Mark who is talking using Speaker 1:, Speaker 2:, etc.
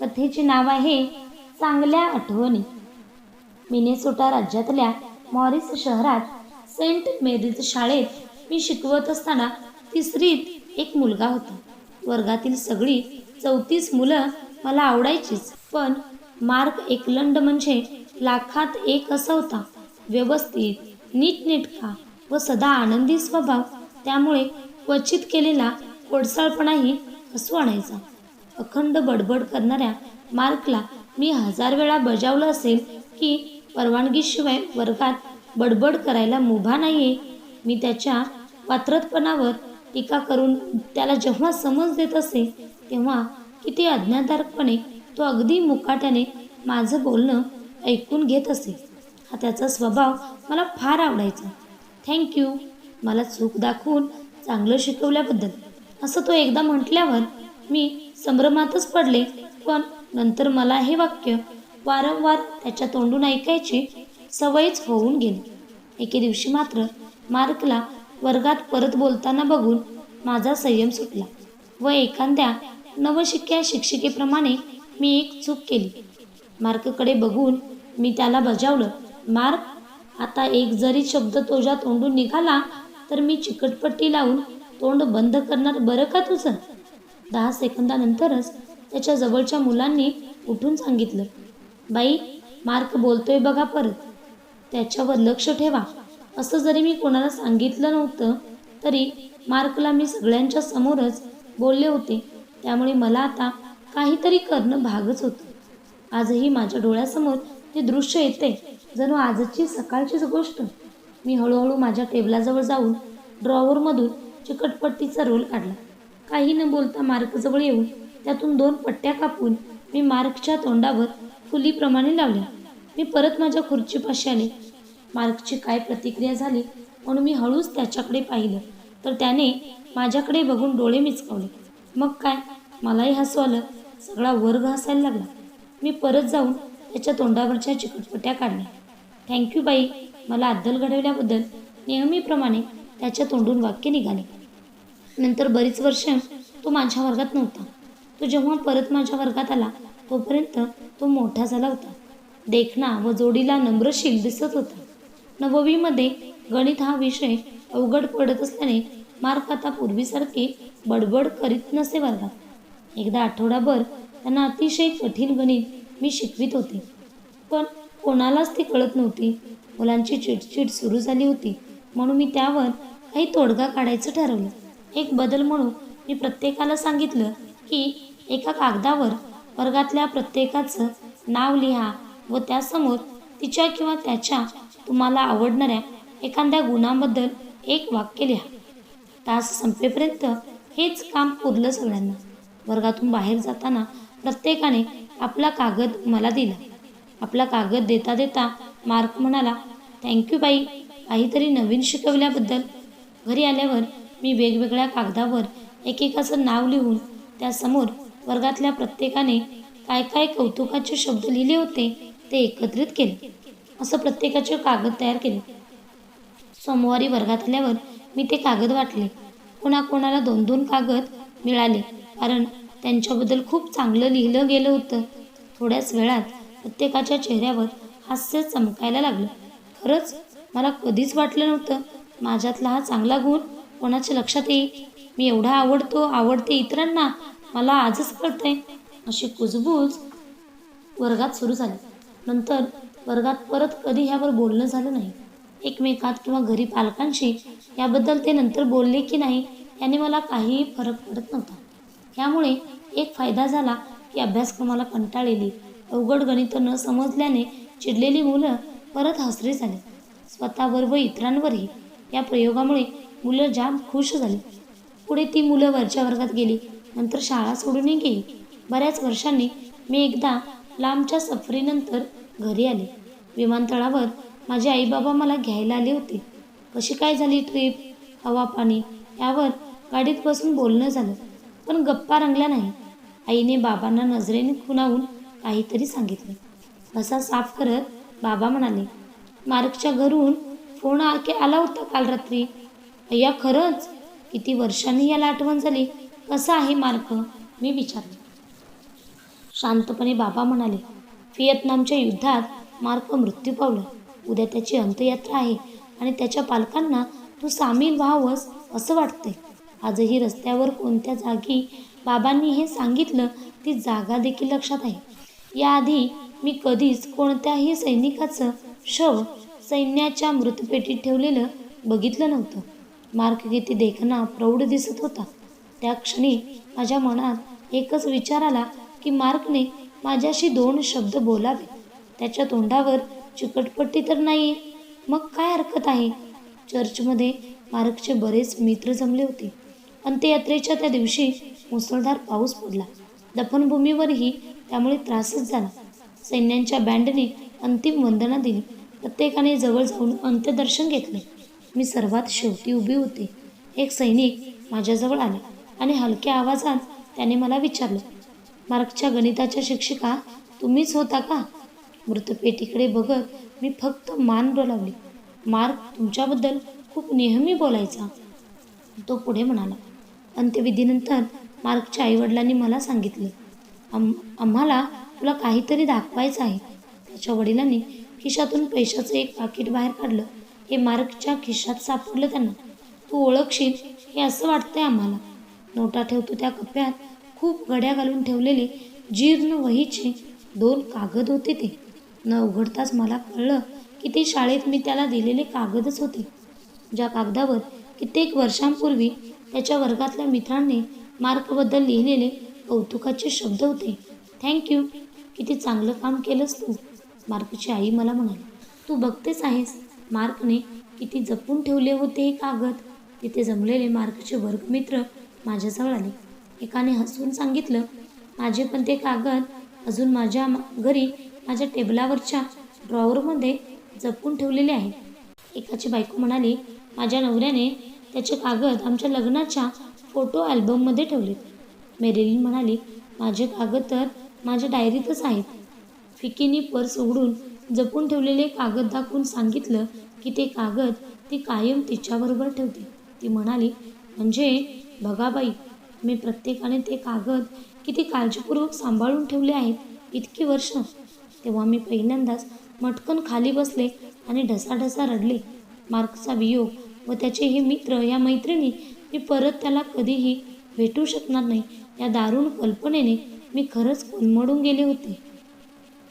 Speaker 1: कथेचे नाव आहे चांगल्या आठवणी. मिनेसोटा राज्यातल्या मॉरिस शहरात सेंट मेरीज शाळेत मी शिकवत असताना तिसरीत एक मुलगा होता. वर्गातील सगळी चौतीस मुलं मला आवडायचीच पण मार्क एकलंड म्हणजे लाखात एक असा होता. व्यवस्थित नीटनेटका व सदा आनंदी स्वभाव त्यामुळे क्वचित केलेला कोडसाळपणाही हसू आणायचा. अखंड बडबड करणाऱ्या मार्कला मी हजार वेळा बजावलं असेल की परवानगीशिवाय वर्गात बडबड करायला मुभा नाही आहे मी त्याच्या पात्रतपणावर टीका करून त्याला जेव्हा समज देत असे तेव्हा किती अज्ञातारपणे तो अगदी मुकाट्याने माझं बोलणं ऐकून घेत असे. हा त्याचा स्वभाव मला फार आवडायचा. थँक्यू मला चूक दाखवून चांगलं शिकवल्याबद्दल. असं तो एकदा म्हटल्यावर मी संभ्रमातच पडले. पण नंतर मला हे वाक्य वारंवार त्याच्या तोंडून ऐकायची सवयच होऊन गेली. एके दिवशी मात्र मार्कला वर्गात परत बोलताना बघून माझा संयम सुटला व एखाद्या नवशिक्या शिक्षिकेप्रमाणे मी एक चूक केली. मार्ककडे बघून मी त्याला बजावलं मार्क आता एक जरी शब्द तुझ्या तोंडून निघाला तर मी चिकटपट्टी लावून तोंड बंद करणार बरं का तुझं? दहा सेकंदानंतरच त्याच्या जवळच्या मुलांनी उठून सांगितलं बाई मार्क बोलतोय बघा परत. त्याच्यावर लक्ष ठेवा. असं जरी मी कोणाला सांगितलं नव्हतं तरी मार्कला मी सगळ्यांच्या समोरच बोलले होते. त्यामुळे मला आता काहीतरी करणं भागच होतं. आजही माझ्या डोळ्यासमोर ते दृश्य येते जणू आजची सकाळचीच गोष्ट. मी हळूहळू माझ्या टेबलाजवळ जाऊन ड्रॉवरमधून चिकटपट्टीचा रोल काढला. काही न बोलता मार्कजवळ येऊन त्यातून दोन पट्ट्या कापून मी मार्कच्या तोंडावर फुलीप्रमाणे लावल्या. मी परत माझ्या खुर्चीपाशी आले. मार्कची काय प्रतिक्रिया झाली म्हणून मी हळूच त्याच्याकडे पाहिलं. तर त्याने माझ्याकडे बघून डोळे मिचकावले मग काय? मलाही हसू आलं. सगळा वर्ग हसायला लागला. मी परत जाऊन त्याच्या तोंडावरच्या चिकटपट्ट्या काढल्या. थँक्यू बाई. मला अद्दल घडवल्याबद्दल नेहमीप्रमाणे त्याच्या तोंडून वाक्य निघाले. नंतर बरीच वर्ष तो माझ्या वर्गात नव्हता. तो जेव्हा परत माझ्या वर्गात आला तोपर्यंत तो मोठा झाला होता. देखणा व जोडीला नम्रशील दिसत होता. नववीमध्ये गणित हा विषय अवघड पडत असल्याने मार्क आता पूर्वीसारखे बडबड करीत नसे वर्गात. एकदा आठवडाभर त्यांना अतिशय कठीण गणित मी शिकवित होते. पण कोणालाच ती कळत नव्हती. मुलांची चिडचिड सुरू झाली होती म्हणून मी त्यावर काही तोडगा काढायचं ठरवलं. एक बदल म्हणून मी प्रत्येकाला सांगितलं की एका कागदावर वर्गातल्या प्रत्येकाचं नाव लिहा व त्यासमोर तिच्या किंवा त्याच्या तुम्हाला आवडणाऱ्या एखाद्या गुणाबद्दल एक वाक्य लिहा. तास संपेपर्यंत हेच काम पुरलं सगळ्यांना. वर्गातून बाहेर जाताना प्रत्येकाने आपला कागद मला दिला. आपला कागद देता देता मार्क म्हणाला थँक्यू बाई काहीतरी नवीन शिकवल्याबद्दल. घरी आल्यावर मी वेगवेगळ्या कागदावर एकेकाचं नाव लिहून त्यासमोर वर्गातल्या प्रत्येकाने काय काय कौतुकाचे शब्द लिहिले होते ते एकत्रित केले. असं प्रत्येकाचे कागद तयार केले. सोमवारी वर्गात आल्यावर मी ते कागद वाटले. कोणाकोणाला दोन दोन कागद मिळाले कारण त्यांच्याबद्दल खूप चांगलं लिहिलं गेलं होतं. थोड्याच वेळात प्रत्येकाच्या चेहऱ्यावर हास्य चमकायला लागलं. खरंच मला कधीच वाटलं नव्हतं माझ्यातला हा चांगला गुण कोणाच्या लक्षात येईल? मी एवढा आवडतो आवडते इतरांना? मला आजच कळतंय. अशी कुजबूज वर्गात सुरू झाली. नंतर वर्गात परत कधी ह्यावर बोलणं झालं नाही. एकमेकात किंवा घरी पालकांशी याबद्दल ते नंतर बोलले की नाही याने मला काहीही फरक पडत नव्हता. ह्यामुळे एक फायदा झाला की अभ्यासक्रमाला कंटाळलेली अवघड गणित न समजल्याने चिडलेली मुलं परत हसरे झाली. स्वतःवर व इतरांवरही या प्रयोगामुळे मुलं जाम खुश झाली. पुढे ती मुलं वरच्या वर्गात गेली. नंतर शाळा सोडूनही गेली. बऱ्याच वर्षांनी मी एकदा लांबच्या सफरीनंतर घरी आले. विमानतळावर माझे आईबाबा मला घ्यायला आले होते. कशी काय झाली ट्रीप? हवा पाणी यावर गाडीत बसून बोलणं झालं. पण गप्पा रंगल्या नाही. आईने बाबांना नजरेने खुणावून काहीतरी सांगितलं. घसा साफ करत बाबा म्हणाले मार्कच्या घरून फोन आके आला होता काल रात्री? अय्या खरंच? किती वर्षांनी याला आठवण झाली? कसा आहे मार्क? मी विचारले. शांतपणे बाबा म्हणाले व्हिएतनामच्या युद्धात मार्क मृत्यू पावला. उद्या त्याची अंत्ययात्रा आहे आणि त्याच्या पालकांना तू सामील व्हावंस असं वाटतंय. आजही रस्त्यावर कोणत्या जागी बाबांनी हे सांगितलं ती जागा देखील लक्षात आहे. याआधी मी कधीच कोणत्याही सैनिकाचं शव सैन्याच्या मृतपेटीत ठेवलेलं बघितलं नव्हतं. मार्क किती देखणा प्रौढ दिसत होता. त्या क्षणी माझ्या मनात एकच विचार आला की मार्कने माझ्याशी दोन शब्द बोलावे. त्याच्या तोंडावर चिकटपट्टी तर नाही मग काय हरकत आहे? चर्चमध्ये मार्कचे बरेच मित्र जमले होते. अंत्ययात्रेच्या त्या दिवशी मुसळधार पाऊस पडला. दफनभूमीवरही त्यामुळे त्रासच झाला. सैन्यांच्या बँडने अंतिम वंदना दिली. प्रत्येकाने जवळ जाऊन अंत्यदर्शन घेतले. मी सर्वात शेवटी उभी होते. एक सैनिक माझ्याजवळ आला आणि हलक्या आवाजात त्याने मला विचारलं मार्कच्या गणिताच्या शिक्षिका तुम्हीच होता का? मृतपेटीकडे बघत मी फक्त मान डोलावली. मार्क तुमच्याबद्दल खूप नेहमी बोलायचा. तो पुढे म्हणाला अंत्यविधीनंतर मार्कच्या आईवडिलांनी मला सांगितलं आम आम्हाला तुला काहीतरी दाखवायचं आहे. त्याच्या वडिलांनी खिशातून पैशाचं एक पाकिट बाहेर काढलं हे मार्कच्या खिशात सापडलं त्यांना. तू ओळखशील हे असं वाटतंय आम्हाला. नोटा ठेवतो त्या कप्प्यात. खूप गड्या घालून ठेवलेले जीर्ण वहीचे दोन कागद होते ते. न उघडताच मला कळलं की ते शाळेत मी त्याला दिलेले कागदच होते. ज्या कागदावर कित्येक वर्षांपूर्वी त्याच्या वर्गातल्या मित्रांनी मार्कबद्दल लिहिलेले कौतुकाचे शब्द होते. थँक्यू किती चांगलं काम केलंस तू मार्कची आई मला म्हणाली. तू बघतेच आहेस. मार्कने किती जपून ठेवले होते हे कागद? तिथे जमलेले मार्कचे वर्गमित्र माझ्याजवळ आले एकाने हसून सांगितलं माझे पण ते कागद अजून माझ्या घरी माझ्या टेबलावरच्या ड्रॉवरमध्ये जपून ठेवलेले आहे एकाची बायको म्हणाली माझ्या नवऱ्याने त्याचे कागद आमच्या लग्नाच्या फोटो ॲल्बममध्ये ठेवलेत. मेरिलीन म्हणाली माझे कागद तर माझ्या डायरीतच आहेत. फिकीनी पर्स उघडून जपून ठेवलेले कागद दाखवून सांगितलं की ते कागद ती कायम तिच्याबरोबर ठेवते. ती म्हणाली म्हणजे? बघाबाई मी प्रत्येकाने ते कागद किती काळजीपूर्वक सांभाळून ठेवले आहेत इतकी वर्ष तेव्हा मी पहिल्यांदाच मटकन खाली बसले आणि ढसाढसा रडले. मार्कचा वियोग व त्याचे हे मित्र या मैत्रिणी मी परत त्याला कधीही भेटू शकणार नाही या दारुण कल्पनेने मी खरंच कोलमडून गेले होते.